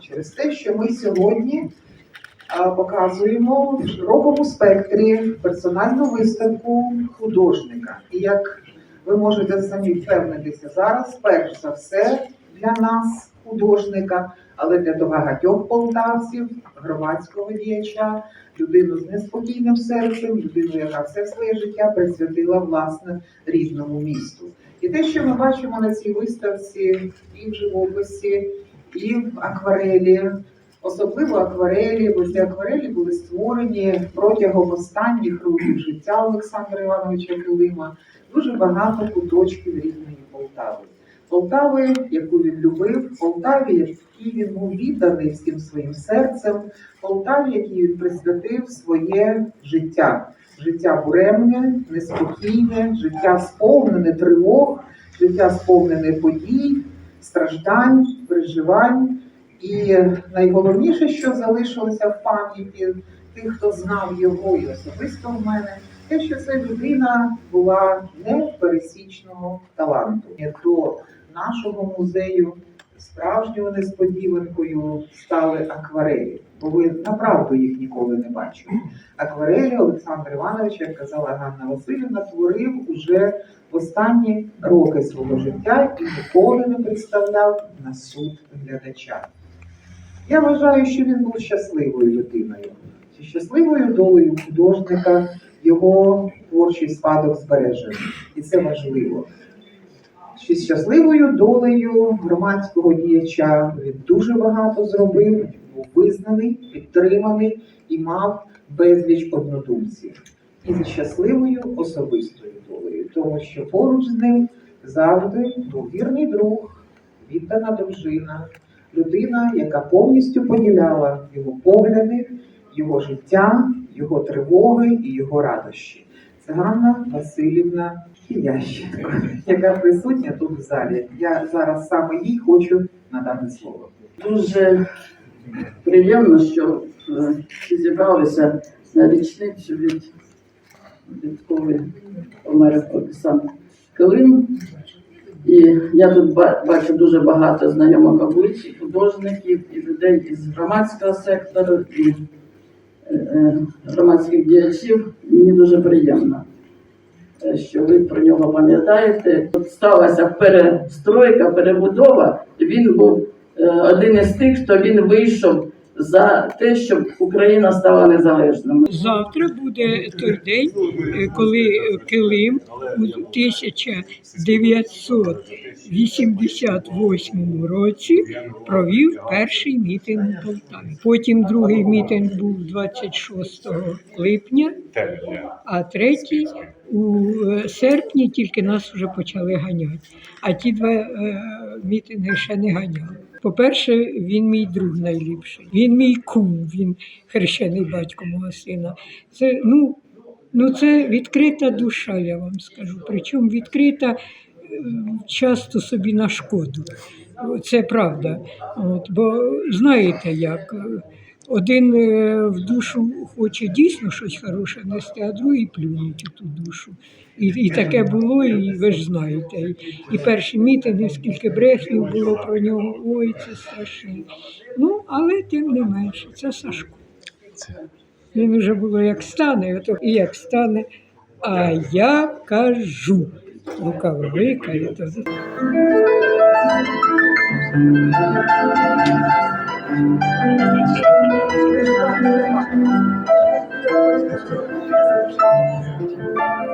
через те, що ми сьогодні показуємо в широкому спектрі персональну виставку художника. І як ви можете самі впевнитися зараз, перш за все для нас, художника, але для багатьох полтавців, громадського діяча, людину з неспокійним серцем, людину, яка все своє життя присвятила власне рідному місту. І те, що ми бачимо на цій виставці, і в живописі, і акварелі, особливо акварелі, бо ці акварелі були створені протягом останніх років життя Олександра Івановича Килима. Дуже багато куточків рідної Полтави. Полтави, яку він любив, Полтаві, якій він був відданий всім своїм серцем, Полтаві, якій він присвятив своє життя. Життя буремне, неспокійне, життя сповнене тривог, життя сповнене подій, страждань, переживань. І найголовніше, що залишилося в пам'яті тих, хто знав його і особисто в мене, те, що ця людина була непересічного таланту. До нашого музею справжньою несподіванкою стали акварелі, бо ви направду їх ніколи не бачили. Акварелі Олександр Іванович, як казала Ганна Васильівна, творив уже в останні роки свого життя і ніколи не представляв на суд глядача. Я вважаю, що він був щасливою людиною, щасливою долею художника, його творчий спадок збережений. І це важливо. З щасливою долею громадського діяча він дуже багато зробив, був визнаний, підтриманий і мав безліч однодумців. І з щасливою особистою долею, тому що поруч з ним завжди був вірний друг, віддана дружина, людина, яка повністю поділяла його погляди, його життя, його тривоги і його радощі. Ганна Васильівна Хілященко, яка присутня тут в залі. Я зараз саме їй хочу надати слово. Дуже приємно, що е, зібралися на річницю від від коли помер Олександр Килим. І я тут бачу дуже багато знайомих облич, і художників, і людей із громадського сектору, і громадських діячів. Мені дуже приємно, е, що ви про нього пам'ятаєте. От сталася перестройка, перебудова. Він був е, один із тих, хто він вийшов за те, щоб Україна стала незалежною. Завтра буде той день, е, коли Килим у 1988 році провів перший мітинг у Полтаві. Потім другий мітинг був 26 липня, а третій у е, серпні тільки нас вже почали ганяти. А ті два е, мітинги ще не ганяли. По-перше, він мій друг найліпший. Він мій кум, він хрещений батько мого сина. Це ну, ну це відкрита душа, я вам скажу. Причому відкрита часто собі на шкоду. Це правда. От, бо знаєте як. Один е, в душу хоче дійсно щось хороше нести, а другий плюнуть у ту душу. І, і таке було, і ви ж знаєте. І, і перші мітинги, скільки брехнів було про нього, ой, це страшно. Ну, але тим не менше, це Сашко. Він вже було як стане, і як стане. А я кажу, рука велика, і то Thank you.